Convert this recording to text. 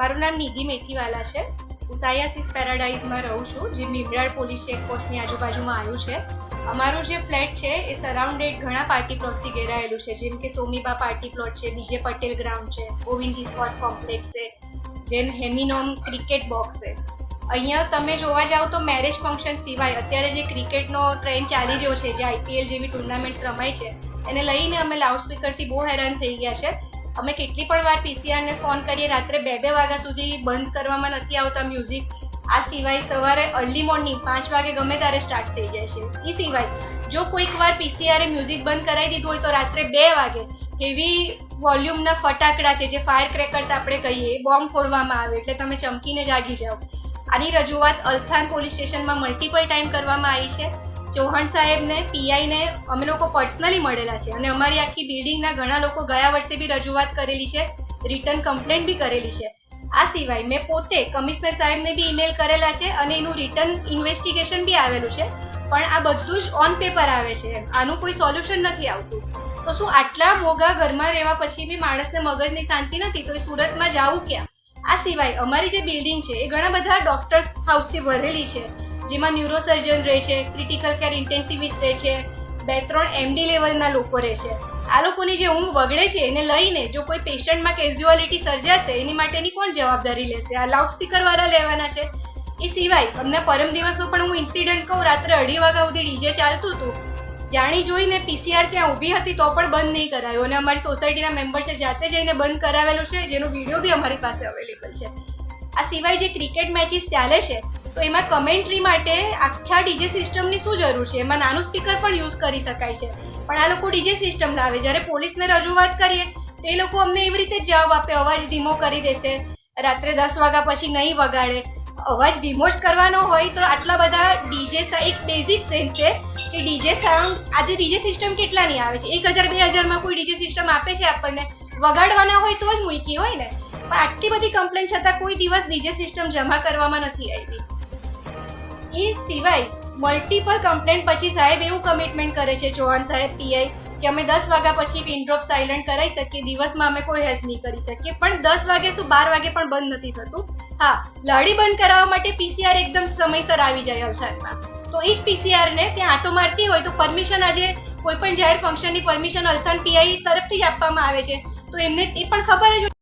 મારું નામ નિધિ મેથીવાલા છે. હું સાયાસીસ પેરાડાઇઝમાં રહું છું, જે ભીમરાડ પોલીસ ચેકપોસ્ટની આજુબાજુમાં આવ્યું છે. અમારું જે ફ્લેટ છે, એ સરાઉન્ડેડ ઘણા પાર્ટી પ્લોટથી ઘેરાયેલું છે. જેમ કે સોમીબા પાર્ટી પ્લોટ છે બીજે પટેલ ગ્રાઉન્ડ છે, ગોવિંદજી સ્પોર્ટ કોમ્પ્લેક્સ છે દેન હેમિનોમ ક્રિકેટ બોક્સ છે. અહીંયા તમે જોવા જાઓ તો મેરેજ ફંક્શન સિવાય અત્યારે જે ક્રિકેટનો ટ્રેન્ડ ચાલી રહ્યો છે, જે આઈપીએલ જેવી ટુર્નામેન્ટ્સ રમાય છે, એને લઈને અમે લાઉડસ્પીકરથી બહુ હેરાન થઈ ગયા છે. અમે કેટલી પણ વાર પીસીઆરને ફોન કરીએ, રાત્રે બે બે વાગ્યા સુધી બંધ કરવામાં નથી આવતા મ્યુઝિક આ સિવાય સવારે અર્લી મોર્નિંગ પાંચ વાગે ગમે ત્યારે સ્ટાર્ટ થઈ જાય છે. એ સિવાય, જો કોઈક વાર પીસીઆરે મ્યુઝિક બંધ કરાવી દીધું હોય તો રાત્રે બે વાગે હેવી વોલ્યુમના ફટાકડા છે જે ફાયર ક્રેકર્સ આપણે કહીએ બોમ્બ ફોડવામાં આવે એટલે તમે ચમકીને જાગી જાઓ. આની રજૂઆત અલથાણ પોલીસ સ્ટેશનમાં મલ્ટિપલ ટાઈમ કરવામાં આવી છે. ચૌહાણ સાહેબને, પીઆઈને અમે લોકો પર્સનલી મળેલા છે. અને અમારી આખી બિલ્ડિંગના ઘણા લોકો ગયા વર્ષે બી રજૂઆત કરેલી છે રિટર્ન કમ્પ્લેન્ટ બી કરેલી છે. આ સિવાય મેં પોતે કમિશનર સાહેબને બી ઈમેલ કરેલા છે અને એનું રિટર્ન ઇન્વેસ્ટિગેશન બી આવેલું છે. પણ આ બધું જ ઓન પેપર આવે છે આનું કોઈ સોલ્યુશન નથી આવતું. તો શું આટલા મોઘા ઘરમાં રહેવા પછી બી માણસને મગજની શાંતિ નથી? તો એ સુરતમાં જવું ક્યાં? આ સિવાય અમારી જે બિલ્ડિંગ છે, એ ઘણા બધા ડોક્ટર્સ હાઉસથી ભરેલી છે. જેમાં ન્યુરોસર્જન રહે છે ક્રિટિકલ કેર ઇન્ટેન્સિવિસ્ટ રહે છે, બે ત્રણ એમડી લેવલના લોકો રહે છે. આ લોકોની જે ઊંઘ બગડે છે, એને લઈને જો કોઈ પેશન્ટમાં કેઝ્યુઆલિટી સર્જાશે, એની માટેની કોણ જવાબદારી લેશે? આ લાઉડ સ્પીકરવાળા લેવાના છે. એ સિવાય, અમને પરમ દિવસનો પણ હું ઇન્સિડન્ટ કહું, રાત્રે અઢી વાગ્યા સુધી ડીજે ચાલતું હતું. જાણી જોઈને પીસીઆર ત્યાં ઊભી હતી તો પણ બંધ નહીં કરાયો. અને અમારી સોસાયટીના મેમ્બર્સે જાતે જઈને બંધ કરાવેલું છે, જેનો વીડિયો બી અમારી પાસે અવેલેબલ છે. આ સિવાય જે ક્રિકેટ મેચીસ ચાલે છે તો એમાં કમેન્ટ્રી માટે આખા ડીજે સિસ્ટમની શું જરૂર છે? એમાં નાનું સ્પીકર પણ યુઝ કરી શકાય છે. પણ આ લોકો ડીજે સિસ્ટમ લાવે. જ્યારે પોલીસને રજૂઆત કરીએ, તો એ લોકો અમને એવી રીતે જવાબ આપે. અવાજ ધીમો કરી દેશે. રાત્રે દસ વાગ્યા પછી નહીં વગાડે. અવાજ ધીમો જ કરવાનો હોય તો આટલા બધા ડીજે એક બેઝિક સેન્સ છે કે ડીજે સાઉન્ડ આજે ડીજે સિસ્ટમ કેટલાની આવે છે? એક હજાર, બે હજારમાં કોઈ ડીજે સિસ્ટમ આપે છે આપણને? વગાડવાના હોય તો જ મૂકી હોય ને? પણ આટલી બધી કમ્પ્લેન છતાં કોઈ દિવસ ડીજે સિસ્ટમ જમા કરવામાં નથી આવી. એ સિવાય મલ્ટિપલ કમ્પ્લેન પછી સાહેબ એવું કમિટમેન્ટ કરે છે, ચૌહાણ સાહેબ, પીઆઈ, કે અમે દસ વાગ્યા પછી પિનડ્રોપ સાયલન્ટ કરાવી શકીએ, દિવસમાં અમે કોઈ હેલ્પ નહીં કરી શકીએ. પણ દસ વાગે શું બાર વાગે પણ બંધ નથી થતું? હા, લાડી બંધ કરાવવા માટે પીસીઆર એકદમ સમયસર આવી જાય અલથારમાં તો એ જ પીસીઆરને ત્યાં આટો મારતી હોય તો પરમિશન આજે કોઈ પણ જાહેર ફંક્શનની પરમિશન અલથાન પીઆઈ તરફથી જ આપવામાં આવે છે. તો એમને એ પણ ખબર જ